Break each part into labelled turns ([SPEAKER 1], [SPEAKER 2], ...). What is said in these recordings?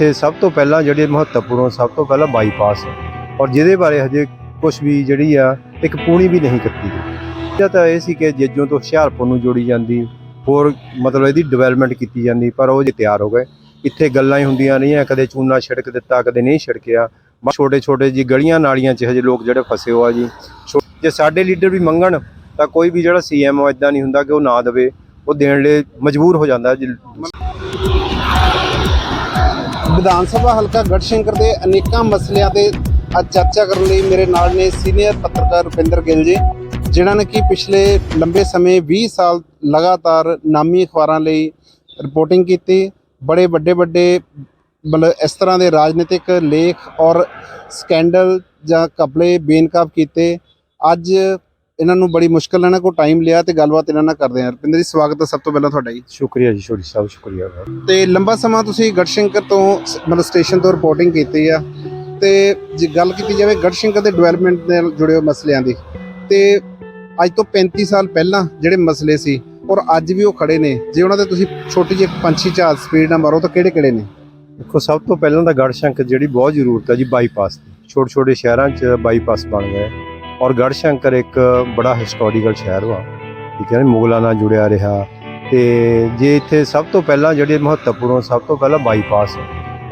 [SPEAKER 1] ਇੱਥੇ ਸਭ ਤੋਂ ਪਹਿਲਾਂ ਜਿਹੜੇ ਮਹੱਤਵਪੂਰਨ, ਸਭ ਤੋਂ ਪਹਿਲਾਂ ਬਾਈਪਾਸ ਔਰ ਜਿਹਦੇ ਬਾਰੇ ਹਜੇ ਕੁਝ ਵੀ ਜਿਹੜੀ ਆ, ਇੱਕ ਪੂਣੀ ਵੀ ਨਹੀਂ ਕੀਤੀ ਗਈ। ਜਾਂ ਤਾਂ ਇਹ ਸੀ ਕਿ ਜੇਜੋਂ ਤੋਂ ਹੁਸ਼ਿਆਰਪੁਰ ਨੂੰ ਜੋੜੀ ਜਾਂਦੀ, ਹੋਰ ਮਤਲਬ ਇਹਦੀ ਡਿਵੈਲਪਮੈਂਟ ਕੀਤੀ ਜਾਂਦੀ, ਪਰ ਉਹ ਜੇ ਤਿਆਰ ਹੋ ਗਏ। ਇੱਥੇ ਗੱਲਾਂ ਹੀ ਹੁੰਦੀਆਂ ਰਹੀਆਂ, ਕਦੇ ਚੂਨਾ ਛਿੜਕ ਦਿੱਤਾ, ਕਦੇ ਨਹੀਂ ਛਿੜਕਿਆ। ਛੋਟੇ ਛੋਟੇ ਜੀ ਗਲੀਆਂ ਨਾਲੀਆਂ 'ਚ ਹਜੇ ਲੋਕ ਜਿਹੜੇ ਫਸੇ ਹੋ ਆ ਜੀ। ਛੋ- ਜੇ ਸਾਡੇ ਲੀਡਰ ਵੀ ਮੰਗਣ, ਤਾਂ ਕੋਈ ਵੀ ਜਿਹੜਾ ਸੀਐਮ ਆ ਇਦਾਂ ਨਹੀਂ ਹੁੰਦਾ ਕਿ ਉਹ ਨਾ ਦੇਵੇ, ਉਹ ਦੇਣ ਲਈ ਮਜਬੂਰ ਹੋ ਜਾਂਦਾ ਜੀ।
[SPEAKER 2] ਵਿਧਾਨ ਸਭਾ ਹਲਕਾ ਗੜਸ਼ੰਕਰ ਦੇ ਅਨੇਕਾਂ ਮਸਲਿਆਂ ਤੇ ਅੱਜ ਚਰਚਾ ਕਰਨ ਲਈ ਮੇਰੇ ਨਾਲ ਨੇ ਸੀਨੀਅਰ ਪੱਤਰਕਾਰ ਰੁਪਿੰਦਰ ਗਿੱਲ ਜੀ, ਜਿਨ੍ਹਾਂ ਨੇ ਕਿ ਪਿਛਲੇ ਲੰਬੇ ਸਮੇਂ 20 ਸਾਲ ਲਗਾਤਾਰ ਨਾਮੀ ਅਖਬਾਰਾਂ ਲਈ ਰਿਪੋਰਟਿੰਗ ਕੀਤੀ, ਬੜੇ ਵੱਡੇ ਵੱਡੇ ਮਤਲਬ ਇਸ ਤਰ੍ਹਾਂ ਦੇ ਰਾਜਨੀਤਿਕ ਲੇਖ ਔਰ ਸਕੈਂਡਲ ਜਾਂ ਕਪਲੇ ਬੇਨਕਾਬ ਕੀਤੇ। ਅੱਜ ਇਹਨਾਂ ਨੂੰ ਬੜੀ ਮੁਸ਼ਕਲ ਨਾਲ ਕੋਲ ਟਾਈਮ ਲਿਆ ਤੇ ਗੱਲਬਾਤ ਇਹਨਾਂ ਨਾਲ ਕਰਦੇ ਹਾਂ। ਰੁਪਿੰਦਰ ਜੀ ਸਵਾਗਤ ਹੈ ਸਭ ਤੋਂ ਪਹਿਲਾਂ ਤੁਹਾਡਾ ਜੀ।
[SPEAKER 1] ਸ਼ੁਕਰੀਆ ਜੀ ਛੋਟੀ ਸਾਹਿਬ ਸ਼ੁਕਰੀਆ।
[SPEAKER 2] ਤੇ ਲੰਬਾ ਸਮਾਂ ਤੁਸੀਂ ਗੜਸ਼ੰਕਰ ਤੋਂ ਮਤਲਬ ਸਟੇਸ਼ਨ ਤੋਂ ਰਿਪੋਰਟਿੰਗ ਕੀਤੀ ਆ। ਤੇ ਜੇ ਗੱਲ ਕੀਤੀ ਜਾਵੇ ਗੜਸ਼ੰਕਰ ਦੇ ਡਿਵੈਲਪਮੈਂਟ ਨਾਲ ਜੁੜੇ ਹੋਏ ਮਸਲਿਆਂ ਦੀ ਤੇ ਅੱਜ ਤੋਂ 35 ਸਾਲ ਪਹਿਲਾਂ ਜਿਹੜੇ ਮਸਲੇ ਸੀ ਔਰ ਅੱਜ ਵੀ ਉਹ ਖੜੇ ਨੇ। ਜੇ ਉਹਨਾਂ ਤੇ ਤੁਸੀਂ ਛੋਟੀ ਜਿਹੀ ਪੰਛੀ ਝਾਲ ਸਪੀਡ ਨਾਲ ਮਾਰੋ ਤਾਂ ਕਿਹੜੇ ਕਿਹੜੇ ਨੇ?
[SPEAKER 1] ਦੇਖੋ ਸਭ ਤੋਂ ਪਹਿਲਾਂ ਤਾਂ ਗੜਸ਼ੰਕਰ ਜਿਹੜੀ ਬਹੁਤ ਜ਼ਰੂਰਤ ਹੈ ਜੀ ਬਾਈਪਾਸ ਦੀ। ਛੋਟੇ ਛੋਟੇ ਸ਼ਹਿਰਾਂ 'ਚ ਬਾਈਪਾਸ ਬਣ ਗਏ। ਔਰ ਗੜਸ਼ੰਕਰ ਇੱਕ ਬੜਾ ਹਿਸਟੋਰੀਕਲ ਸ਼ਹਿਰ ਵਾ ਠੀਕ ਹੈ ਨਾ ਮੁਗਲਾਂ ਨਾਲ ਜੁੜਿਆ ਰਿਹਾ ਤੇ ਜੇ ਇੱਥੇ ਸਭ ਤੋਂ ਪਹਿਲਾਂ ਜਿਹੜੇ ਮਹੱਤਵਪੂਰਨ ਸਭ ਤੋਂ ਪਹਿਲਾਂ ਬਾਈਪਾਸ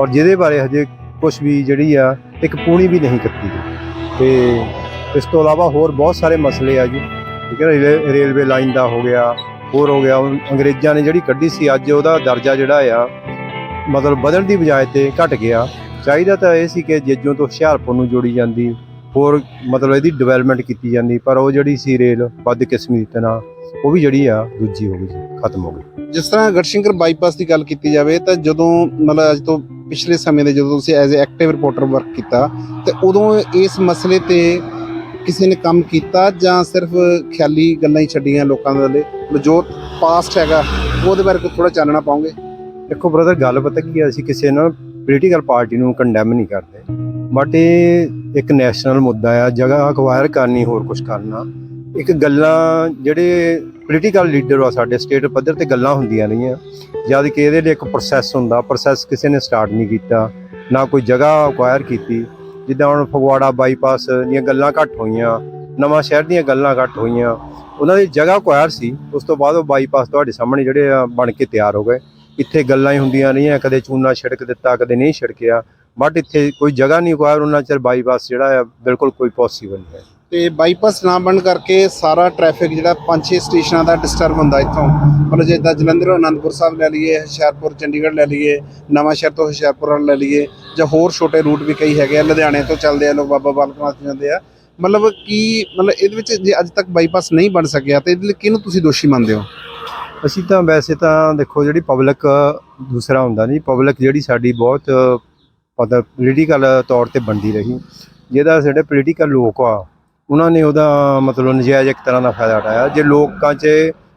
[SPEAKER 1] ਔਰ ਜਿਹਦੇ ਬਾਰੇ ਹਜੇ ਕੁਝ ਵੀ ਜਿਹੜੀ ਆ ਇੱਕ ਪੂਣੀ ਵੀ ਨਹੀਂ ਕੀਤੀ ਗਈ। ਤੇ ਇਸ ਤੋਂ ਇਲਾਵਾ ਹੋਰ ਬਹੁਤ ਸਾਰੇ ਮਸਲੇ ਆ ਜੀ ਠੀਕ ਹੈ ਨਾ, ਰੇਲ- ਰੇਲਵੇ ਲਾਈਨ ਦਾ ਹੋ ਗਿਆ ਹੋਰ ਹੋ ਗਿਆ ਅੰਗਰੇਜ਼ਾਂ ਨੇ ਜਿਹੜੀ ਕੱਢੀ ਸੀ ਅੱਜ ਉਹਦਾ ਦਰਜਾ ਜਿਹੜਾ ਆ ਮਤਲਬ ਵਧਣ ਦੀ ਬਜਾਏ ਤੇ ਘਟ ਗਿਆ। ਚਾਹੀਦਾ ਤਾਂ ਇਹ ਸੀ ਕਿ ਜੇਜੋਂ ਤੋਂ ਹੁਸ਼ਿਆਰਪੁਰ ਨੂੰ ਜੋੜੀ ਜਾਂਦੀ ਹੋਰ ਮਤਲਬ ਇਹਦੀ ਡਿਵੈਲਪਮੈਂਟ ਕੀਤੀ ਜਾਂਦੀ ਪਰ ਉਹ ਜਿਹੜੀ ਸੀ ਰੇਲ ਵੱਧ ਕਿਸਮਤ ਨਾਲ ਉਹ ਵੀ ਜਿਹੜੀ ਆ ਦੂਜੀ ਹੋ ਗਈ ਜੀ ਖਤਮ ਹੋ ਗਈ।
[SPEAKER 2] ਜਿਸ ਤਰ੍ਹਾਂ ਗੜਸ਼ੰਕਰ ਬਾਈਪਾਸ ਦੀ ਗੱਲ ਕੀਤੀ ਜਾਵੇ ਤਾਂ ਜਦੋਂ ਮਤਲਬ ਅੱਜ ਤੋਂ ਪਿਛਲੇ ਸਮੇਂ ਦੇ ਜਦੋਂ ਤੁਸੀਂ as a active reporter work ਕੀਤਾ ਤੇ ਉਦੋਂ ਇਸ ਮਸਲੇ ਤੇ ਕਿਸੇ ਨੇ ਕੰਮ ਕੀਤਾ ਜਾਂ ਸਿਰਫ ਖਿਆਲੀ ਗੱਲਾਂ ਹੀ ਛੱਡੀਆਂ ਲੋਕਾਂ ਦੇ ਲਈ? ਜੋ ਪਾਸਟ ਹੈਗਾ ਉਹਦੇ ਬਾਰੇ ਥੋੜਾ ਚਾਨਣਾ ਪਾਉਂਗੇ
[SPEAKER 1] ਦੇਖੋ ਬ੍ਰਦਰ ਗੱਲ ਪਤਾ ਕੀ ਆ ਅਸੀਂ ਕਿਸੇ ਨਾਲ ਪੋਲੀਟੀਕਲ ਪਾਰਟੀ ਨੂੰ ਕੰਡੈਮ ਨਹੀਂ ਕਰਦੇ। ਬਟ ਇਹ ਇੱਕ ਨੈਸ਼ਨਲ ਮੁੱਦਾ ਆ, ਜਗ੍ਹਾ ਅਕਵਾਇਰ ਕਰਨੀ, ਹੋਰ ਕੁਝ ਕਰਨਾ। ਇੱਕ ਗੱਲਾਂ ਜਿਹੜੇ ਪੋਲੀਟੀਕਲ ਲੀਡਰ ਆ ਸਾਡੇ ਸਟੇਟ ਪੱਧਰ ਤੇ ਗੱਲਾਂ ਹੁੰਦੀਆਂ ਰਹੀਆਂ। ਜਦ ਕਿ ਇਹਦੇ ਲਈ ਇੱਕ ਪ੍ਰੋਸੈਸ ਹੁੰਦਾ ਪ੍ਰੋਸੈਸ ਕਿਸੇ ਨੇ ਸਟਾਰਟ ਨਹੀਂ ਕੀਤਾ, ਨਾ ਕੋਈ ਜਗ੍ਹਾ ਅਕਵਾਇਰ ਕੀਤੀ। ਜਿੱਦਾਂ ਹੁਣ ਫਗਵਾੜਾ ਬਾਈਪਾਸ ਦੀਆਂ ਗੱਲਾਂ ਘੱਟ ਹੋਈਆਂ, ਨਵਾਂ ਸ਼ਹਿਰ ਦੀਆਂ ਗੱਲਾਂ ਘੱਟ ਹੋਈਆਂ, ਉਹਨਾਂ ਦੀ ਜਗ੍ਹਾ ਅਕਵਾਇਰ ਸੀ। ਉਸ ਤੋਂ ਬਾਅਦ ਉਹ ਬਾਈਪਾਸ ਤੁਹਾਡੇ ਸਾਹਮਣੇ ਜਿਹੜੇ ਆ ਬਣ ਕੇ ਤਿਆਰ ਹੋ ਗਏ। ਇੱਥੇ ਗੱਲਾਂ ਹੀ ਹੁੰਦੀਆਂ ਰਹੀਆਂ, ਕਦੇ ਚੂਨਾ ਛਿੜਕ ਦਿੱਤਾ, ਕਦੇ ਨਹੀਂ ਛਿੜਕਿਆ। ਬਟ ਇੱਥੇ ਕੋਈ ਜਗ੍ਹਾ ਨਹੀਂ ਅਕਵਾਇਰ ਉਹਨਾਂ ਚਿਰ ਬਾਈਪਾਸ ਜਿਹੜਾ ਆ ਬਿਲਕੁਲ ਕੋਈ ਪੋਸੀਬਲ ਨਹੀਂ ਹੈ।
[SPEAKER 2] ਤੇ ਬਾਈਪਾਸ ਨਾ ਬਣ ਕਰਕੇ ਸਾਰਾ ਟ੍ਰੈਫਿਕ ਜਿਹੜਾ ਪੰਜ ਛੇ ਸਟੇਸ਼ਨਾਂ ਦਾ ਡਿਸਟਰਬ ਹੁੰਦਾ ਇੱਥੋਂ। ਮਤਲਬ ਜਿੱਦਾਂ ਜਲੰਧਰ ਅਨੰਦਪੁਰ ਸਾਹਿਬ ਲੈ ਲਈਏ ਹੁਸ਼ਿਆਰਪੁਰ ਚੰਡੀਗੜ੍ਹ ਲੈ ਲਈਏ ਨਵਾਂ ਸ਼ਹਿਰ ਤੋਂ ਹੁਸ਼ਿਆਰਪੁਰ ਵੱਲ ਲੈ ਲਈਏ ਜਾਂ ਹੋਰ ਛੋਟੇ ਰੂਟ ਵੀ ਕਈ ਹੈਗੇ ਆ ਲੁਧਿਆਣੇ ਤੋਂ ਚੱਲਦੇ ਆ ਲੋਕ ਬਾਬਾ ਬਾਲਕ ਨਾਥ ਜਾਂਦੇ ਆ। ਮਤਲਬ ਕੀ ਮਤਲਬ ਇਹਦੇ ਵਿੱਚ ਜੇ ਅੱਜ ਤੱਕ ਬਾਈਪਾਸ ਨਹੀਂ ਬਣ ਸਕਿਆ ਤੇ ਇਹਦੇ ਲਈ ਕਿਹਨੂੰ ਤੁਸੀਂ ਦੋਸ਼ੀ ਮੰਨਦੇ ਹੋ?
[SPEAKER 1] ਅਸੀਂ ਤਾਂ ਵੈਸੇ ਤਾਂ ਦੇਖੋ ਜਿਹੜੀ ਪਬਲਿਕ ਦੂਸਰਾ ਹੁੰਦਾ ਨਹੀਂ ਪਬਲਿਕ ਜਿਹੜੀ ਸਾਡੀ ਬਹੁਤ ਪਤਾ ਪੋਲੀਟੀਕਲ ਤੌਰ ਤੇ ਬਣਦੀ ਰਹੀ। ਜਿਹਦਾ ਸਾਡੇ ਪੋਲੀਟੀਕਲ ਲੋਕ ਆ, ਉਹਨਾਂ ਨੇ ਉਹਦਾ ਮਤਲਬ ਨਜਾਇਜ਼ ਇੱਕ ਤਰ੍ਹਾਂ ਦਾ ਫਾਇਦਾ ਉਠਾਇਆ। ਜੇ ਲੋਕਾਂ 'ਚ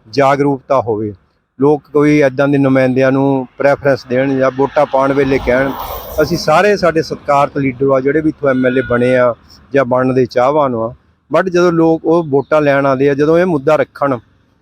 [SPEAKER 1] ਜਾਗਰੂਕਤਾ ਹੋਵੇ, ਲੋਕ ਕੋਈ ਐਦਾਂ ਦੇ ਨੁਮਾਇੰਦਿਆਂ ਨੂੰ ਪ੍ਰੈਫਰੈਂਸ ਦੇਣ ਜਾਂ ਵੋਟਾਂ ਪਾਉਣ ਵੇਲੇ ਕਹਿਣ, ਅਸੀਂ ਸਾਰੇ ਸਾਡੇ ਸਤਿਕਾਰਤ ਲੀਡਰ ਆ, ਜਿਹੜੇ ਵੀ ਇੱਥੋਂ ਐਮਐਲਏ ਬਣੇ ਆ ਜਾਂ ਬਣਨ ਦੇ ਚਾਹਵਾਨ ਆ ਬਟ ਜਦੋਂ ਲੋਕ ਉਹ ਵੋਟਾਂ ਲੈਣ ਆਉਂਦੇ ਆ, ਜਦੋਂ ਇਹ ਮੁੱਦਾ ਰੱਖਣ,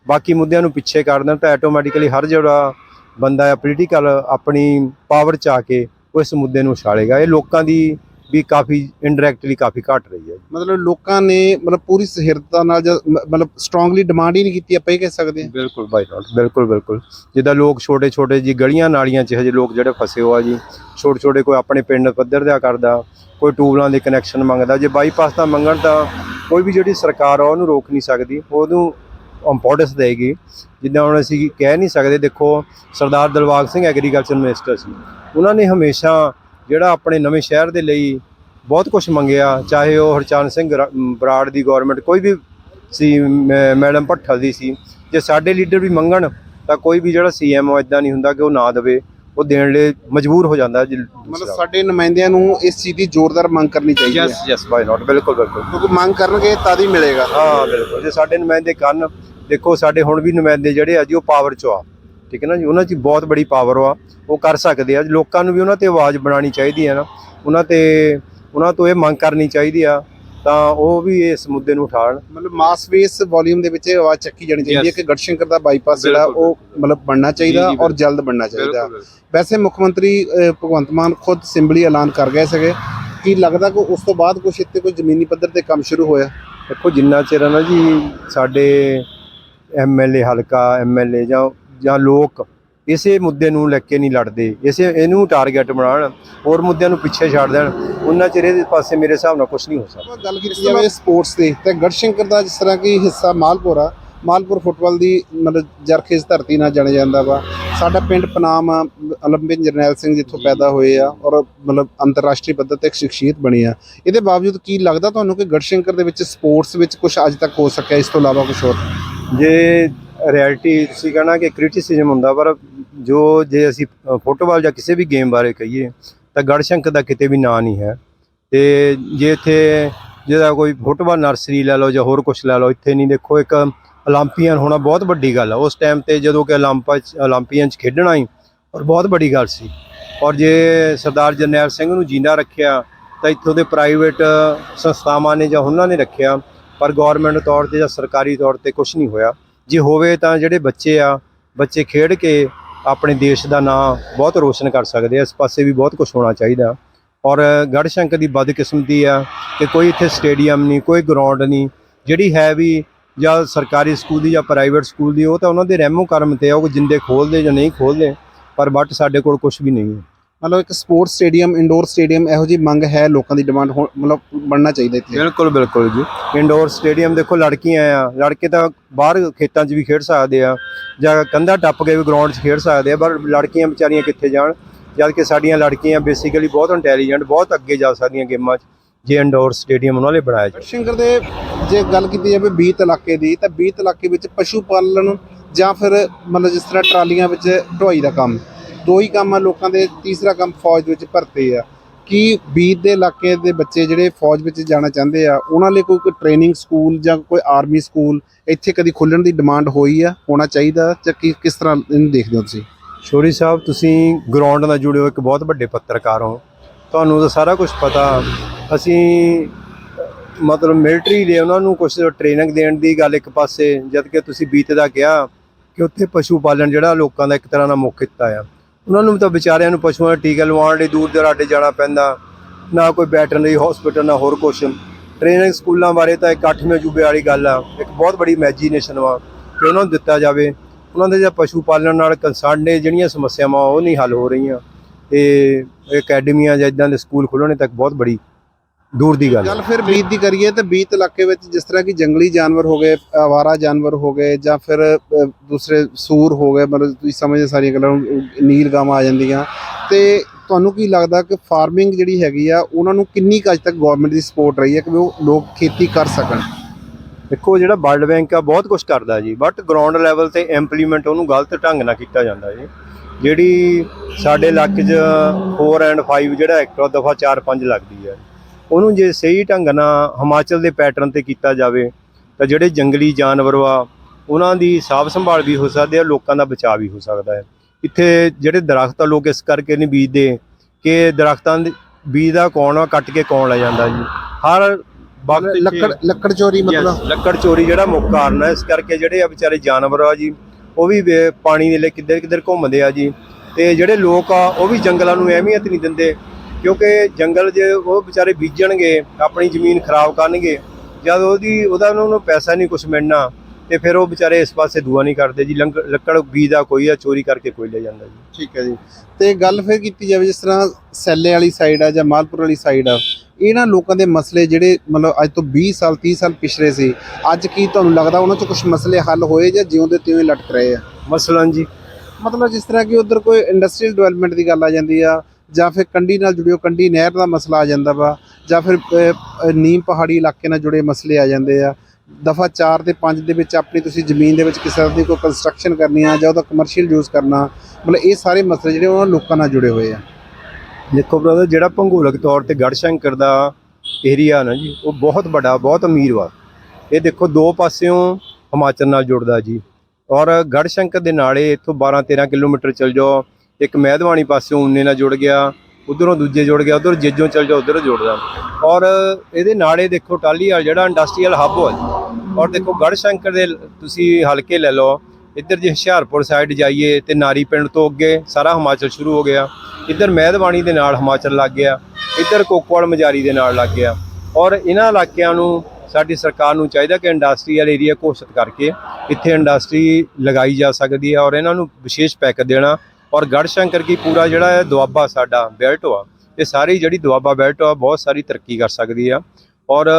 [SPEAKER 1] ਬਾਕੀ ਮੁੱਦਿਆਂ ਨੂੰ ਪਿੱਛੇ ਕਰ ਦੇਣ, ਤਾਂ ਆਟੋਮੈਟਿਕਲੀ ਹਰ ਜਿਹੜਾ ਬੰਦਾ ਆ ਪੋਲੀਟੀਕਲ ਆਪਣੀ ਪਾਵਰ ਚ ਆ ਕੇ ਉਹ ਇਸ ਮੁੱਦੇ ਨੂੰ ਉਛਾਲੇਗਾ। ਇਹ ਲੋਕਾਂ ਦੀ ਵੀ ਕਾਫੀ ਇਨਡਾਇਰੈਕਟਲੀ ਕਾਫੀ ਘਟ ਰਹੀ ਹੈ
[SPEAKER 2] ਮਤਲਬ ਲੋਕਾਂ ਨੇ ਮਤਲਬ ਪੂਰੀ ਸਹਿਰਤਾ ਨਾਲ ਮਤਲਬ ਸਟਰੋਂਗਲੀ ਡਿਮਾਂਡ ਹੀ ਨਹੀਂ ਕੀਤੀ ਆਪਾਂ ਇਹ ਕਹਿ ਸਕਦੇ ਹਾਂ।
[SPEAKER 1] ਬਿਲਕੁਲ ਬਾਈ ਨਾਟ ਬਿਲਕੁਲ ਬਿਲਕੁਲ। ਜਿੱਦਾਂ ਲੋਕ ਛੋਟੇ ਛੋਟੇ ਜੀ ਗਲੀਆਂ ਨਾਲੀਆਂ 'ਚ ਹਜੇ ਲੋਕ ਜਿਹੜੇ ਫਸੇ ਹੋ ਆ ਜੀ ਛੋਟੇ ਛੋਟੇ ਕੋਈ ਆਪਣੇ ਪਿੰਡ ਪੱਧਰ ਦਾ ਕਰਦਾ ਕੋਈ ਟੂਬਲਾਂ ਦੇ ਕਨੈਕਸ਼ਨ ਮੰਗਦਾ ਜੇ ਬਾਈਪਾਸ ਦਾ ਮੰਗਣ ਤਾਂ ਕੋਈ ਵੀ ਜਿਹੜੀ ਸਰਕਾਰ ਆ ਉਹਨੂੰ ਰੋਕ ਨਹੀਂ ਸਕਦੀ ਉਹਨੂੰ ਇੰਪੋਰਟੈਂਸ ਦੇਗੀ ਜਿੱਦਾਂ ਹੁਣ ਅਸੀਂ ਕਹਿ ਨਹੀਂ ਸਕਦੇ ਦੇਖੋ ਸਰਦਾਰ ਦਿਲਬਾਗ ਸਿੰਘ ਐਗਰੀਕਲਚਰ ਮਿਨਿਸਟਰ ਸੀ। ਉਹਨਾਂ ਨੇ ਹਮੇਸ਼ਾ ਜਿਹੜਾ ਆਪਣੇ ਨਵੇਂ ਸ਼ਹਿਰ ਦੇ ਲਈ ਬਹੁਤ ਕੁਝ ਮੰਗਿਆ ਚਾਹੇ ਉਹ ਹਰਚਰਨ ਸਿੰਘ ਬਰਾੜ ਦੀ ਗਵਰਨਮੈਂਟ ਕੋਈ ਵੀ ਸੀ ਮੈਡਮ ਭੱਠਲ ਦੀ ਸੀ। ਜੇ ਸਾਡੇ ਲੀਡਰ ਵੀ ਮੰਗਣ ਤਾਂ ਕੋਈ ਵੀ ਜਿਹੜਾ ਸੀਐਮ ਆ ਇਦਾਂ ਨਹੀਂ ਹੁੰਦਾ ਕਿ ਉਹ ਨਾ ਦੇਵੇ ਉਹ ਦੇਣ ਲਈ ਮਜਬੂਰ ਹੋ ਜਾਂਦਾ
[SPEAKER 2] ਮਤਲਬ ਸਾਡੇ ਨੁਮਾਇੰਦਿਆਂ ਨੂੰ ਇਸ ਚੀਜ਼ ਦੀ ਜ਼ੋਰਦਾਰ ਮੰਗ ਕਰਨੀ ਚਾਹੀਦੀ ਹੈ।
[SPEAKER 1] ਯੈਸ ਯੈਸ ਬਾਈ ਨਾਟ ਬਿਲਕੁਲ ਬਿਲਕੁਲ।
[SPEAKER 2] ਕਿਉਂਕਿ ਮੰਗ ਕਰਨਗੇ ਤਦ ਹੀ ਮਿਲੇਗਾ।
[SPEAKER 1] ਹਾਂ ਬਿਲਕੁਲ। ਜੇ ਸਾਡੇ ਨੁਮਾਇੰਦੇ ਕਰਨ ਦੇਖੋ ਸਾਡੇ ਹੁਣ ਵੀ ਨੁਮਾਇੰਦੇ ਜਿਹੜੇ ਆ ਜੀ ਉਹ ਪਾਵਰ 'ਚ ਆ। ਠੀਕ ਹੈ ਨਾ ਜੀ? ਉਹਨਾਂ 'ਚ ਬਹੁਤ ਬੜੀ ਪਾਵਰ ਆ। ਉਹ ਕਰ ਸਕਦੇ ਆ। ਲੋਕਾਂ ਨੂੰ ਵੀ ਉਹਨਾਂ ਤੇ ਆਵਾਜ਼ ਬਣਾਉਣੀ ਚਾਹੀਦੀ ਹੈ ਨਾ। ਉਹਨਾਂ ਤੇ ਉਹਨਾਂ ਤੋਂ ਇਹ ਮੰਗ ਕਰਨੀ ਚਾਹੀਦੀ ਆ। ਤਾਂ ਉਹ ਵੀ ਇਸ ਮੁੱਦੇ ਨੂੰ ਉਠਾਉਣ।
[SPEAKER 2] ਮਤਲਬ ਮਾਸ ਬੇਸ ਵੋਲਿਊਮ ਦੇ ਵਿੱਚ ਇਹ ਆਵਾਜ਼ ਚੱਕੀ ਜਾਣੀ ਚਾਹੀਦੀ ਹੈ. ਕਿ ਗੜਸ਼ੰਕਰ ਦਾ ਬਾਈਪਾਸ ਜਿਹੜਾ ਉਹ ਮਤਲਬ ਬਣਨਾ ਚਾਹੀਦਾ ਔਰ ਜਲਦ ਬਣਨਾ ਚਾਹੀਦਾ। ਵੈਸੇ ਮੁੱਖ ਮੰਤਰੀ ਭਗਵੰਤ ਮਾਨ ਖੁਦ ਸਿੰਬਲੀ ਐਲਾਨ ਕਰ ਗਏ ਸੀਗੇ। ਕੀ ਲੱਗਦਾ ਕਿ ਉਸ ਤੋਂ ਬਾਅਦ ਕੁਝ ਇੱਥੇ ਕੋਈ ਜ਼ਮੀਨੀ ਪੱਧਰ ਤੇ ਕੰਮ ਸ਼ੁਰੂ ਹੋਇਆ?
[SPEAKER 1] ਦੇਖੋ ਜਿੰਨਾ ਚਿਰ ਨਾ ਜੀ ਸਾਡੇ ਐਮਐਲਏ ਹਲਕਾ ਐਮਐਲਏ ਜਾਂ ਜਾਂ ਲੋਕ ਇਸੇ ਮੁੱਦੇ ਨੂੰ ਲੈ ਕੇ ਨਹੀਂ ਲੜਦੇ। ਇਸੇ, ਇਹਨੂੰ ਟਾਰਗੇਟ ਬਣਾਉਣ, ਹੋਰ ਮੁੱਦਿਆਂ ਨੂੰ ਪਿੱਛੇ ਛੱਡ ਦੇਣ, ਉਹਨਾਂ ਚਿਰ ਇਹਦੇ ਪਾਸੇ ਮੇਰੇ ਹਿਸਾਬ ਨਾਲ ਕੁਝ ਨਹੀਂ ਹੋ ਸਕਦਾ।
[SPEAKER 2] ਗੱਲ ਕੀਤੀ ਜਾਵੇ ਸਪੋਰਟਸ ਦੀ, ਤੇ ਗੜਸ਼ੰਕਰ ਦਾ ਜਿਸ ਤਰ੍ਹਾਂ ਕਿ ਹਿੱਸਾ ਮਾਲਪੁਰ ਆ, ਮਾਲਪੁਰ ਫੁੱਟਬਾਲ ਦੀ ਮਤਲਬ ਜਰਖੇਜ਼ ਧਰਤੀ ਨਾਲ ਜਾਣਿਆ ਜਾਂਦਾ ਵਾ। ਸਾਡਾ ਪਿੰਡ ਪਨਾਮ ਅਲੰਬੇ ਜਰਨੈਲ ਸਿੰਘ ਜਿੱਥੋਂ ਪੈਦਾ ਹੋਏ ਆ ਔਰ ਮਤਲਬ ਅੰਤਰਰਾਸ਼ਟਰੀ ਪੱਧਰ ਤੇ ਇੱਕ ਸ਼ਖਸੀਅਤ ਬਣੀ ਆ। ਇਹਦੇ ਬਾਵਜੂਦ ਕੀ ਲੱਗਦਾ ਤੁਹਾਨੂੰ ਕਿ ਗੜਸ਼ੰਕਰ ਦੇ ਵਿੱਚ ਸਪੋਰਟਸ ਵਿੱਚ ਕੁਝ ਅੱਜ ਤੱਕ ਹੋ ਸਕਿਆ, ਇਸ ਤੋਂ ਇਲਾਵਾ ਕੁਝ ਹੋਰ?
[SPEAKER 1] ਜੇ ਰਿਐਲਿਟੀ ਤੁਸੀਂ ਕਹਣਾ ਕਿ ਕ੍ਰਿਟਿਸਿਜ਼ਮ ਹੁੰਦਾ, ਪਰ ਜੋ ਜੇ ਅਸੀਂ ਫੁੱਟਬਾਲ ਜਾਂ ਕਿਸੇ ਵੀ ਗੇਮ ਬਾਰੇ ਕਹੀਏ, ਤਾਂ ਗੜਸ਼ੰਕਰ ਦਾ ਕਿਤੇ ਵੀ ਨਾਂ ਨਹੀਂ ਹੈ। ਤੇ ਜੇ ਇੱਥੇ ਜਿਹਦਾ ਕੋਈ ਫੁੱਟਬਾਲ ਨਰਸਰੀ ਲੈ ਲਓ ਜਾਂ ਹੋਰ ਕੁਝ ਲੈ ਲਓ, ਇੱਥੇ ਨਹੀਂ ਦੇਖੋ, ਇੱਕ 올림ਪੀਅਨ ਹੋਣਾ ਬਹੁਤ ਵੱਡੀ ਗੱਲ ਆ। ਉਸ ਟਾਈਮ ਤੇ ਜਦੋਂ ਕਿ 올림ਪਾ 올림ਪੀਅਨ ਚ ਖੇਡਣਾ ਹੀ ਔਰ ਬਹੁਤ ਵੱਡੀ ਗੱਲ ਸੀ। ਔਰ ਜੇ ਸਰਦਾਰ ਜਰਨੈਲ ਸਿੰਘ ਨੂੰ ਜਿੰਦਾ ਰੱਖਿਆ, ਤਾਂ ਇੱਥੋਂ ਦੇ ਪ੍ਰਾਈਵੇਟ ਸੰਸਥਾਵਾਂ ਨੇ ਜਾਂ ਉਹਨਾਂ ਨੇ ਰੱਖਿਆ, ਪਰ ਗਵਰਨਮੈਂਟ ਤੌਰ ਤੇ ਜਾਂ ਸਰਕਾਰੀ ਤੌਰ ਤੇ ਕੁਝ ਨਹੀਂ ਹੋਇਆ। ਜੇ ਹੋਵੇ ਤਾਂ ਜਿਹੜੇ ਬੱਚੇ ਆ, ਬੱਚੇ ਖੇਡ ਕੇ ਆਪਣੇ ਦੇਸ਼ ਦਾ ਨਾਮ ਬਹੁਤ ਰੋਸ਼ਨ ਕਰ ਸਕਦੇ ਆ। ਇਸ ਪਾਸੇ ਵੀ ਬਹੁਤ ਕੁਝ ਹੋਣਾ ਚਾਹੀਦਾ। ਔਰ ਗੜਸ਼ੰਕ ਦੀ ਬਦਕਿਸਮਤੀ ਆ ਕਿ ਕੋਈ ਇੱਥੇ ਸਟੇਡੀਅਮ ਨਹੀਂ, ਕੋਈ ਗਰਾਊਂਡ ਨਹੀਂ। ਜਿਹੜੀ ਹੈ ਵੀ ਜਾਂ ਸਰਕਾਰੀ ਸਕੂਲ ਦੀ ਜਾਂ ਪ੍ਰਾਈਵੇਟ ਸਕੂਲ ਦੀ ਉਹ ਤਾਂ ਉਹਨਾਂ ਦੇ ਰਹਿਮੋ ਕਰਮ ਤੇ ਆ ਉਹ ਜਿੰਦੇ ਖੋਲਦੇ ਜਾਂ ਨਹੀਂ ਖੋਲਦੇ ਪਰ ਬਟ ਸਾਡੇ ਕੋਲ ਕੁਝ ਵੀ ਨਹੀਂ ਹੈ।
[SPEAKER 2] ਮਤਲਬ ਇੱਕ ਸਪੋਰਟਸ ਸਟੇਡੀਅਮ ਇੰਡੋਰ ਸਟੇਡੀਅਮ ਇਹੋ ਜੀ ਮੰਗ ਹੈ ਲੋਕਾਂ ਦੀ ਡਿਮਾਂਡ ਮਤਲਬ ਬਣਨਾ ਚਾਹੀਦਾ ਇੱਥੇ?
[SPEAKER 1] ਬਿਲਕੁਲ ਬਿਲਕੁਲ ਜੀ। ਇੰਡੋਰ ਸਟੇਡੀਅਮ ਦੇਖੋ ਲੜਕੀਆਂ ਆ ਲੜਕੇ ਤਾਂ ਬਾਹਰ ਖੇਤਾਂ 'ਚ ਵੀ ਖੇਡ ਸਕਦੇ ਆ ਜਾਂ ਕੰਧਾ ਟੱਪ ਕੇ ਵੀ ਗਰਾਊਂਡ 'ਚ ਖੇਡ ਸਕਦੇ ਆ ਪਰ ਲੜਕੀਆਂ ਵਿਚਾਰੀਆਂ ਕਿੱਥੇ ਜਾਣ? ਜਦ ਕਿ ਸਾਡੀਆਂ ਲੜਕੀਆਂ ਬੇਸਿਕਲੀ ਬਹੁਤ ਇੰਟੈਲੀਜੈਂਟ ਬਹੁਤ ਅੱਗੇ ਜਾ ਸਕਦੀਆਂ ਗੇਮਾਂ 'ਚ। ਜੇ ਇੰਡੋਰ ਸਟੇਡੀਅਮ ਉਹਨਾਂ ਲਈ ਬਣਾਇਆ ਜਾਵੇ।
[SPEAKER 2] ਗੜਸ਼ੰਕਰ ਦੇ ਜੇ ਗੱਲ ਕੀਤੀ ਜਾਵੇ 20 ਇਲਾਕੇ ਦੀ ਤਾਂ 20 ਇਲਾਕੇ ਵਿੱਚ ਪਸ਼ੂ ਪਾਲਣ ਜਾਂ ਫਿਰ ਮਤਲਬ ਜਿਸ ਤਰ੍ਹਾਂ ਟਰਾਲੀਆਂ ਵਿੱਚ ਢੋਈ ਦਾ ਕੰਮ ਦੋ ਹੀ ਕੰਮ ਆ ਲੋਕਾਂ ਦੇ ਤੀਸਰਾ ਕੰਮ ਫੌਜ ਦੇ ਵਿੱਚ ਭਰਤੀ ਆ। ਕੀ ਬੀਤ ਦੇ ਇਲਾਕੇ ਦੇ ਬੱਚੇ ਜਿਹੜੇ ਫੌਜ ਵਿੱਚ ਜਾਣਾ ਚਾਹੁੰਦੇ ਆ ਉਹਨਾਂ ਲਈ ਕੋਈ ਟ੍ਰੇਨਿੰਗ ਸਕੂਲ ਜਾਂ ਕੋਈ ਆਰਮੀ ਸਕੂਲ ਇੱਥੇ ਕਦੀ ਖੁੱਲਣ ਦੀ ਡਿਮਾਂਡ ਹੋਈ ਆ ਹੋਣਾ ਚਾਹੀਦਾ ਜਾਂ ਕੀ ਕਿਸ ਤਰ੍ਹਾਂ ਇਹਨੂੰ ਦੇਖਦੇ ਹੋ ਤੁਸੀਂ?
[SPEAKER 1] ਸ਼ੋਰੀ ਸਾਹਿਬ ਤੁਸੀਂ ਗਰਾਊਂਡ ਨਾਲ ਜੁੜੇ ਹੋ ਇੱਕ ਬਹੁਤ ਵੱਡੇ ਪੱਤਰਕਾਰ ਹੋ। ਤੁਹਾਨੂੰ ਤਾਂ ਸਾਰਾ ਕੁਝ ਪਤਾ। ਅਸੀਂ, ਮਤਲਬ ਮਿਲਟਰੀ ਦੇ ਉਹਨਾਂ ਨੂੰ ਕੁਝ ਟ੍ਰੇਨਿੰਗ ਦੇਣ ਦੀ ਗੱਲ ਇੱਕ ਪਾਸੇ, ਜਦ ਕਿ ਤੁਸੀਂ ਬੀਤ ਦਾ ਕਿਹਾ ਕਿ ਉੱਥੇ ਪਸ਼ੂ ਪਾਲਣ ਜਿਹੜਾ ਲੋਕਾਂ ਦਾ ਇੱਕ ਤਰ੍ਹਾਂ ਦਾ ਮੁੱਖ ਹਿੱਤਾ ਆ। ਉਹਨਾਂ ਨੂੰ ਤਾਂ ਵਿਚਾਰਿਆਂ ਨੂੰ ਪਸ਼ੂਆਂ ਦੇ ਟੀਕੇ ਲਵਾਉਣ ਲਈ ਦੂਰ ਦਰਾਡੇ ਜਾਣਾ ਪੈਂਦਾ। ਨਾ ਕੋਈ ਵੈਟਰਨਰੀ ਹਸਪੀਟਲ ਨਾ ਹੋਰ ਕੁਝ ਟ੍ਰੇਨਿੰਗ ਸਕੂਲਾਂ ਬਾਰੇ ਤਾਂ ਇੱਕ ਅੱਠਵੇਂ ਅਜੂਬੇ ਵਾਲੀ ਗੱਲ ਆ। ਇੱਕ ਬਹੁਤ ਬੜੀ ਇਮੇਜਿਨੇਸ਼ਨ ਵਾ ਕਿ ਉਹਨਾਂ ਨੂੰ ਦਿੱਤਾ ਜਾਵੇ। ਉਹਨਾਂ ਦੇ ਜਿਹੜਾ ਪਸ਼ੂ ਪਾਲਣ ਨਾਲ ਕੰਸਰਨ ਨੇ, ਜਿਹੜੀਆਂ ਸਮੱਸਿਆਵਾਂ ਉਹ ਨਹੀਂ ਹੱਲ ਹੋ ਰਹੀਆਂ। ਤੇ ਅਕੈਡਮੀਆਂ ਜਾਂ ਇਦਾਂ ਦੇ ਸਕੂਲ ਖੁੱਲ੍ਹਣੇ ਤੱਕ ਬਹੁਤ ਬੜੀ ਦੂਰ ਦੀ ਗੱਲ
[SPEAKER 2] ਗੱਲ ਫਿਰ ਬੀਤ ਦੀ ਕਰੀਏ ਤੇ ਬੀਤ ਇਲਾਕੇ ਵਿੱਚ ਜਿਸ ਤਰ੍ਹਾਂ ਕਿ ਜੰਗਲੀ ਜਾਨਵਰ ਹੋ ਗਏ ਆਵਾਰਾ ਜਾਨਵਰ ਹੋ ਗਏ ਜਾਂ ਫਿਰ ਦੂਸਰੇ ਸੂਰ ਹੋ ਗਏ ਮਤਲਬ ਤੁਸੀਂ ਸਮਝਦੇ ਸਾਰੀਆਂ ਗੱਲਾਂ ਨੀਲ ਗਾਵਾਂ ਆ ਜਾਂਦੀਆਂ। ਤੇ ਤੁਹਾਨੂੰ ਕੀ ਲੱਗਦਾ ਕਿ ਫਾਰਮਿੰਗ ਜਿਹੜੀ ਹੈਗੀ ਆ ਉਹਨਾਂ ਨੂੰ ਕਿੰਨੀ ਕੁ ਅੱਜ ਤੱਕ ਗਵਰਨਮੈਂਟ ਦੀ ਸਪੋਰਟ ਰਹੀ ਹੈ ਕਿ ਉਹ ਲੋਕ ਖੇਤੀ ਕਰ ਸਕਣ?
[SPEAKER 1] ਦੇਖੋ ਜਿਹੜਾ ਵਰਲਡ ਬੈਂਕ ਆ ਬਹੁਤ ਕੁਝ ਕਰਦਾ ਜੀ ਬਟ ਗਰਾਊਂਡ ਲੈਵਲ ਤੇ ਇੰਪਲੀਮੈਂਟ ਉਹਨੂੰ ਗਲਤ ਢੰਗ ਨਾਲ ਕੀਤਾ ਜਾਂਦਾ ਜੀ। ਜਿਹੜੀ ਸਾਡੇ ਇਲਾਕੇ 'ਚ 4 ਐਂਡ 5 ਜਿਹੜਾ ਐਕਟ ਆ ਦਫਾ 4 5 ਲੱਗਦੀ ਹੈ ਉਹਨੂੰ ਜੇ ਸਹੀ ਢੰਗ ਨਾਲ ਹਿਮਾਚਲ ਦੇ ਪੈਟਰਨ ਤੇ ਕੀਤਾ ਜਾਵੇ ਤਾਂ ਜਿਹੜੇ ਜੰਗਲੀ ਜਾਨਵਰ ਵਾ ਉਹਨਾਂ ਦੀ ਸਾਂਭ ਸੰਭਾਲ ਵੀ ਹੋ ਸਕਦੀ ਹੈ ਲੋਕਾਂ ਦਾ ਬਚਾਅ ਵੀ ਹੋ ਸਕਦਾ ਹੈ। ਇੱਥੇ ਜਿਹੜੇ ਦਰਖਤ ਆ ਲੋਕ ਇਸ ਕਰਕੇ ਨਹੀਂ ਬੀਜਦੇ ਕਿ ਦਰਖਤਾਂ ਦੇ ਬੀਜ ਦਾ ਕੌਣ ਆ ਕੱਟ ਕੇ ਕੌਣ ਲੈ ਜਾਂਦਾ ਜੀ? ਹਰ ਵਕਤ
[SPEAKER 2] ਲੱਕੜ ਲੱਕੜ ਚੋਰੀ ਮਤਲਬ?
[SPEAKER 1] ਲੱਕੜ ਚੋਰੀ ਜਿਹੜਾ ਮੁੱਖ ਕਾਰਨ ਹੈ ਇਸ ਕਰਕੇ ਜਿਹੜੇ ਆ ਵਿਚਾਰੇ ਜਾਨਵਰ ਆ ਜੀ ਉਹ ਵੀ ਪਾਣੀ ਦੇ ਲਈ ਕਿੱਧਰ ਕਿੱਧਰ ਘੁੰਮਦੇ ਆ ਜੀ। ਤੇ ਜਿਹੜੇ ਲੋਕ ਆ, ਉਹ ਵੀ ਜੰਗਲਾਂ ਨੂੰ ਅਹਿਮੀਅਤ ਨਹੀਂ ਦਿੰਦੇ। ਕਿਉਂਕਿ ਜੰਗਲ ਜੇ ਉਹ ਵਿਚਾਰੇ ਬੀਜਣਗੇ, ਆਪਣੀ ਜ਼ਮੀਨ ਖਰਾਬ ਕਰਨਗੇ, ਜਦ ਉਹਦੀ, ਉਹਦਾ ਉਹਨਾਂ ਨੂੰ ਪੈਸਾ ਨਹੀਂ ਕੁਝ ਮਿਲਣਾ। ਤੇ ਫਿਰ ਉਹ ਵਿਚਾਰੇ ਇਸ ਪਾਸੇ ਦੁਆ ਨਹੀਂ ਕਰਦੇ ਜੀ ਲੰਗ- ਲੱਕੜ ਬੀਜ ਦਾ ਕੋਈ ਆ ਚੋਰੀ ਕਰਕੇ ਕੋਈ ਲੈ ਜਾਂਦਾ ਜੀ।
[SPEAKER 2] ਠੀਕ ਹੈ ਜੀ। ਤੇ ਗੱਲ ਫਿਰ ਕੀਤੀ ਜਾਵੇ ਜਿਸ ਤਰ੍ਹਾਂ ਸੈਲੇ ਵਾਲੀ ਸਾਈਡ ਆ ਜਾਂ ਮਾਲਪੁਰ ਵਾਲੀ ਸਾਈਡ ਆ ਇਹਨਾਂ ਲੋਕਾਂ ਦੇ ਮਸਲੇ ਜਿਹੜੇ ਮਤਲਬ ਅੱਜ ਤੋਂ 20 ਸਾਲ 30 ਸਾਲ ਪਿਛਲੇ ਸੀ ਅੱਜ ਕੀ ਤੁਹਾਨੂੰ ਲੱਗਦਾ ਉਹਨਾਂ 'ਚ ਕੁਝ ਮਸਲੇ ਹੱਲ ਹੋਏ ਜਾਂ ਜਿਉਂ ਦੇ ਤਿਉਂ ਹੀ ਲਟਕ ਰਹੇ ਆ?
[SPEAKER 1] ਮਸਲਨ ਜੀ।
[SPEAKER 2] ਮਤਲਬ ਜਿਸ ਤਰ੍ਹਾਂ ਕਿ ਉਧਰ ਕੋਈ ਇੰਡਸਟਰੀਅਲ ਡਿਵੈਲਪਮੈਂਟ ਦੀ ਗੱਲ ਆ ਜਾਂਦੀ ਆ ਜਾਂ ਫਿਰ ਕੰਢੀ ਨਾਲ ਜੁੜਿਓ ਕੰਢੀ ਨਹਿਰ ਦਾ ਮਸਲਾ ਆ ਜਾਂਦਾ ਵਾ ਜਾਂ ਫਿਰ ਨੀਮ ਪਹਾੜੀ ਇਲਾਕੇ ਨਾਲ ਜੁੜੇ ਮਸਲੇ ਆ ਜਾਂਦੇ ਆ ਦਫਾ 4 ਤੇ 5 ਦੇ ਵਿੱਚ ਆਪਣੀ ਤੁਸੀਂ ਜ਼ਮੀਨ ਦੇ ਵਿੱਚ ਕਿਸੇ ਦੀ ਕੋਈ ਕੰਸਟਰਕਸ਼ਨ ਕਰਨੀ ਆ ਜਾਂ ਉਹਦਾ ਕਮਰਸ਼ੀਅਲ ਯੂਜ਼ ਕਰਨਾ, ਮਤਲਬ ਇਹ ਸਾਰੇ ਮਸਲੇ ਜਿਹੜੇ ਉਹਨਾਂ ਲੋਕਾਂ ਨਾਲ ਜੁੜੇ ਹੋਏ ਆ।
[SPEAKER 1] ਦੇਖੋ ਬ੍ਰਦਰ ਜਿਹੜਾ ਭੂਗੋਲਿਕ ਤੌਰ ਤੇ ਗੜਸ਼ੰਕਰ ਦਾ ਏਰੀਆ ਨਾ ਜੀ, ਉਹ ਬਹੁਤ ਵੱਡਾ, ਬਹੁਤ ਅਮੀਰ ਵਾ। ਇਹ ਦੇਖੋ ਦੋ ਪਾਸਿਓਂ ਹਿਮਾਚਲ ਨਾਲ ਜੁੜਦਾ ਜੀ। ਔਰ ਗੜਸ਼ੰਕਰ ਦੇ ਨਾਲੇ ਇੱਥੋਂ 12 13 ਕਿਲੋਮੀਟਰ ਚੱਲ ਜਾਓ, ਇੱਕ ਮਹਿਦਵਾਨੀ ਪਾਸਿਓਂ ਉਨੇ ਨਾਲ ਜੁੜ ਗਿਆ, ਉਧਰੋਂ ਦੂਜੇ ਜੁੜ ਗਿਆ, ਉਧਰ ਜੇਜੋਂ ਚੱਲ ਜਾਓ, ਉਧਰ ਜੁੜਦਾ। ਔਰ ਇਹਦੇ ਨਾਲੇ ਦੇਖੋ ਟਾਲੀ ਵਾਲ ਜਿਹੜਾ ਇੰਡਸਟਰੀਅਲ ਹੱਬ ਹੋ ਔਰ ਦੇਖੋ ਗੜ ਸ਼ੰਕਰ ਦੇ ਤੁਸੀਂ ਹਲਕੇ ਲੈ ਲਓ, ਇੱਧਰ ਜੇ ਹੁਸ਼ਿਆਰਪੁਰ ਸਾਈਡ ਜਾਈਏ, ਤੇ ਨਾਰੀ ਪਿੰਡ ਤੋਂ ਅੱਗੇ ਸਾਰਾ ਹਿਮਾਚਲ ਸ਼ੁਰੂ ਹੋ ਗਿਆ। ਇੱਧਰ ਮਹਿਦਵਾਣੀ ਦੇ ਨਾਲ ਹਿਮਾਚਲ ਲੱਗ ਗਿਆ, ਇੱਧਰ ਕੋਕਵਾਲ ਮਜਾਰੀ ਦੇ ਨਾਲ ਲੱਗ ਗਿਆ। ਔਰ ਇਹਨਾਂ ਇਲਾਕਿਆਂ ਨੂੰ ਸਾਡੀ ਸਰਕਾਰ ਨੂੰ ਚਾਹੀਦਾ ਕਿ ਇੰਡਸਟਰੀਅਲ ਏਰੀਆ ਘੋਸ਼ਿਤ ਕਰਕੇ ਇੱਥੇ ਇੰਡਸਟਰੀ ਲਗਾਈ ਜਾ ਸਕਦੀ ਹੈ ਔਰ ਇਹਨਾਂ ਨੂੰ ਵਿਸ਼ੇਸ਼ ਪੈਕ ਦੇਣਾ। ਔਰ ਗੜਸ਼ੰਕਰ ਕੀ ਪੂਰਾ ਜਿਹੜਾ ਹੈ ਦੁਆਬਾ ਸਾਡਾ ਬੈਲਟ ਆ, ਇਹ ਸਾਰੀ ਜਿਹੜੀ ਦੁਆਬਾ ਬੈਲਟ ਆ, ਬਹੁਤ ਸਾਰੀ ਤਰੱਕੀ ਕਰ ਸਕਦੀ ਆ। ਔਰ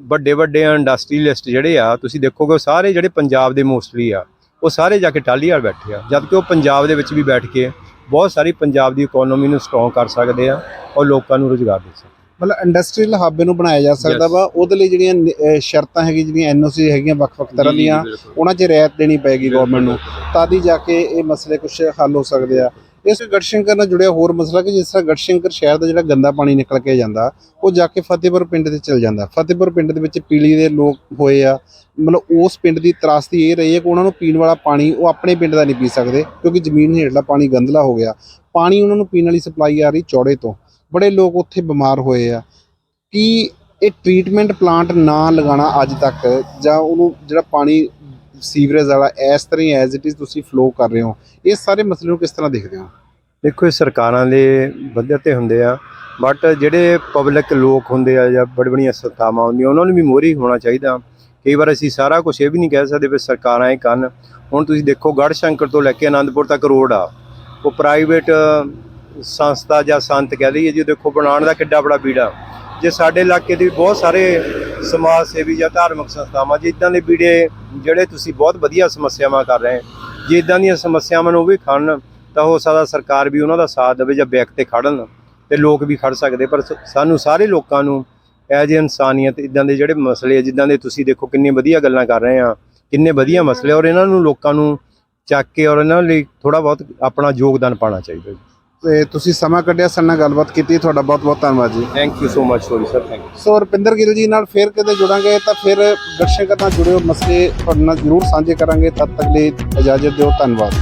[SPEAKER 1] ਵੱਡੇ ਵੱਡੇ ਇੰਡਸਟਰੀਲਿਸਟ ਜਿਹੜੇ ਆ ਤੁਸੀਂ ਦੇਖੋਗੇ ਉਹ ਸਾਰੇ ਜਿਹੜੇ ਪੰਜਾਬ ਦੇ ਮੋਸਟਲੀ ਆ ਉਹ ਸਾਰੇ ਜਾ ਕੇ ਟਾਹਲੀ ਵਾਲ ਬੈਠੇ ਆ। ਜਦ ਕਿ ਉਹ ਪੰਜਾਬ ਦੇ ਵਿੱਚ ਵੀ ਬੈਠ ਕੇ ਬਹੁਤ ਸਾਰੀ ਪੰਜਾਬ ਦੀ ਇਕਨੋਮੀ ਨੂੰ ਸਟਰੋਂਗ ਕਰ ਸਕਦੇ ਆ ਔਰ ਲੋਕਾਂ ਨੂੰ ਰੁਜ਼ਗਾਰ ਦੇ ਸਕਦੇ
[SPEAKER 2] ਮਤਲਬ ਇੰਡਸਟਰੀਅਲ ਹੱਬ ਨੂੰ ਬਣਾਇਆ ਜਾ ਸਕਦਾ. ਵਾ ਉਹਦੇ ਲਈ ਜਿਹੜੀਆਂ ਸ਼ਰਤਾਂ ਹੈਗੀ ਜਿਹੜੀਆਂ ਐਨਓਸੀ ਹੈਗੀਆਂ ਵੱਖ-ਵੱਖ ਤਰ੍ਹਾਂ ਦੀਆਂ ਉਹਨਾਂ 'ਚ ਰਿਆਇਤ ਦੇਣੀ ਪਏਗੀ ਗਵਰਨਮੈਂਟ ਨੂੰ। ਤਾਂ ਹੀ ਜਾ ਕੇ ਇਹ ਮਸਲੇ ਕੁਝ ਹੱਲ ਹੋ ਸਕਦੇ ਆ। ਇਸ ਗੜਸ਼ੰਕਰ ਨਾਲ ਜੁੜਿਆ ਹੋਰ ਮਸਲਾ ਕਿ ਜਿਸ ਤਰ੍ਹਾਂ ਗੜਸ਼ੰਕਰ ਸ਼ਹਿਰ ਦਾ ਜਿਹੜਾ ਗੰਦਾ ਪਾਣੀ ਨਿਕਲ ਕੇ ਜਾਂਦਾ, ਉਹ ਜਾ ਕੇ ਫਤਿਹਪੁਰ ਪਿੰਡ ਤੇ ਚਲ ਜਾਂਦਾ। ਫਤਿਹਪੁਰ ਪਿੰਡ ਦੇ ਵਿੱਚ ਪੀਲੀ ਦੇ ਲੋਕ ਹੋਏ ਆ, ਮਤਲਬ ਉਸ ਪਿੰਡ ਦੀ ਤਰਾਸਦੀ ਇਹ ਰਹੀ ਹੈ ਕਿ ਉਹਨਾਂ ਨੂੰ ਪੀਣ ਵਾਲਾ ਪਾਣੀ ਉਹ ਆਪਣੇ ਪਿੰਡ ਦਾ ਨਹੀਂ ਪੀ ਸਕਦੇ, ਕਿਉਂਕਿ ਜ਼ਮੀਨ ਹੇਠਲਾ ਪਾਣੀ ਗੰਦਲਾ ਹੋ ਗਿਆ। ਪਾਣੀ ਉਹਨਾਂ ਨੂੰ ਪੀਣ ਵਾਲੀ ਸਪਲਾਈ ਆ ਰਹੀ ਚੌੜੇ ਤੋਂ। ਬੜੇ ਲੋਕ ਉੱਥੇ ਬਿਮਾਰ ਹੋਏ ਆ। ਕੀ ਇਹ ਟ੍ਰੀਟਮੈਂਟ ਪਲਾਂਟ ਨਾ ਲਗਾਉਣਾ ਅੱਜ ਤੱਕ, ਜਾਂ ਉਹਨੂੰ ਜਿਹੜਾ ਪਾਣੀ ਸੀਵਰੇਜ ਵਾਲਾ ਇਸ ਤਰ੍ਹਾਂ ਹੀ ਐਜ਼ ਇਟ ਇਜ਼ ਤੁਸੀਂ ਫਲੋ ਕਰ ਰਹੇ ਹੋ। ਇਹ ਸਾਰੇ ਮਸਲੇ ਨੂੰ ਕਿਸ ਤਰ੍ਹਾਂ ਦੇਖਦੇ ਹੋ?
[SPEAKER 1] ਦੇਖੋ, ਇਹ ਸਰਕਾਰਾਂ ਦੇ ਵੱਧੇ ਤੇ ਹੁੰਦੇ ਆ ਬਟ ਜਿਹੜੇ ਪਬਲਿਕ ਲੋਕ ਹੁੰਦੇ ਆ ਜਾਂ ਬੜੀ ਬੜੀਆਂ ਸੰਸਥਾਵਾਂ ਹੁੰਦੀਆਂ, ਉਹਨਾਂ ਨੂੰ ਵੀ ਮੋਹਰੀ ਹੋਣਾ ਚਾਹੀਦਾ। ਕਈ ਵਾਰ ਅਸੀਂ ਸਾਰਾ ਕੁਝ ਇਹ ਵੀ ਨਹੀਂ ਕਹਿ ਸਕਦੇ ਵੀ ਸਰਕਾਰਾਂ ਇਹ ਕਰਨ। ਹੁਣ ਤੁਸੀਂ ਦੇਖੋ ਗੜਸ਼ੰਕਰ ਤੋਂ ਲੈ ਕੇ ਆਨੰਦਪੁਰ ਤੱਕ ਰੋਡ ਆ। ਉਹ ਪ੍ਰਾਈਵੇਟ ਸੰਸਥਾ ਜਾਂ ਸੰਤ ਕਹਿ ਲਈਏ ਜੀ, ਦੇਖੋ, ਬਣਾਉਣ ਦਾ ਕਿੱਡਾ ਬੜਾ ਬੀੜਾ। ਜੇ ਸਾਡੇ ਇਲਾਕੇ ਦੇ ਬਹੁਤ ਸਾਰੇ ਸਮਾਜ ਸੇਵੀ ਜਾਂ ਧਾਰਮਿਕ ਸੰਸਥਾਵਾਂ ਜੇ ਇਦਾਂ ਦੇ ਬੀੜੇ ਜਿਹੜੇ ਤੁਸੀਂ ਬਹੁਤ ਵਧੀਆ ਸਮੱਸਿਆਵਾਂ ਕਰ ਰਹੇ ਜੇ ਇਦਾਂ ਦੀਆਂ ਸਮੱਸਿਆਵਾਂ ਨੂੰ ਉਹ ਵੀ ਖੜਨ ਤਾਂ ਹੋ ਸਕਦਾ ਸਰਕਾਰ ਵੀ ਉਹਨਾਂ ਦਾ ਸਾਥ ਦੇਵੇ ਜਾਂ ਬੈਕ ਤੇ ਖੜਨ ਤੇ ਲੋਕ ਵੀ ਖੜ ਸਕਦੇ। ਪਰ ਸਾਨੂੰ ਸਾਰੇ ਲੋਕਾਂ ਨੂੰ ਐਜ ਇਨਸਾਨੀਅਤ ਇਦਾਂ ਦੇ ਜਿਹੜੇ ਮਸਲੇ ਆ, ਜਿੱਦਾਂ ਦੇ ਤੁਸੀਂ ਦੇਖੋ ਕਿੰਨੇ ਵਧੀਆ ਗੱਲਾਂ ਕਰ ਰਹੇ ਆ ਕਿੰਨੇ ਵਧੀਆ ਮਸਲੇ ਔਰ ਇਹਨਾਂ ਨੂੰ ਲੋਕਾਂ ਨੂੰ ਚੱਕ ਕੇ ਔਰ ਇਹਨਾਂ ਲਈ ਥੋੜਾ ਬਹੁਤ ਆਪਣਾ ਯੋਗਦਾਨ ਪਾਉਣਾ ਚਾਹੀਦਾ
[SPEAKER 2] ਤੇ ਤੁਸੀਂ ਸਮਾਂ ਕੱਢਿਆ ਸਾਡੇ ਨਾਲ ਗੱਲਬਾਤ ਕੀਤੀ ਤੁਹਾਡਾ ਬਹੁਤ ਬਹੁਤ ਧੰਨਵਾਦ ਜੀ।
[SPEAKER 1] Thank you so much sorry sir thank you
[SPEAKER 2] so Rupinder Gill ji ਨਾਲ ਫੇਰ ਕਦੇ ਜੁੜਾਂਗੇ ਤਾਂ ਫਿਰ ਦਰਸ਼ਕਾਂ ਨਾਲ ਜੁੜਿਓ ਮਸਲੇ ਤੁਹਾਡੇ ਨਾਲ ਜ਼ਰੂਰ ਸਾਂਝੇ ਕਰਾਂਗੇ ਤਦ ਤੱਕ ਲਈ ਇਜਾਜ਼ਤ ਦਿਓ ਧੰਨਵਾਦ।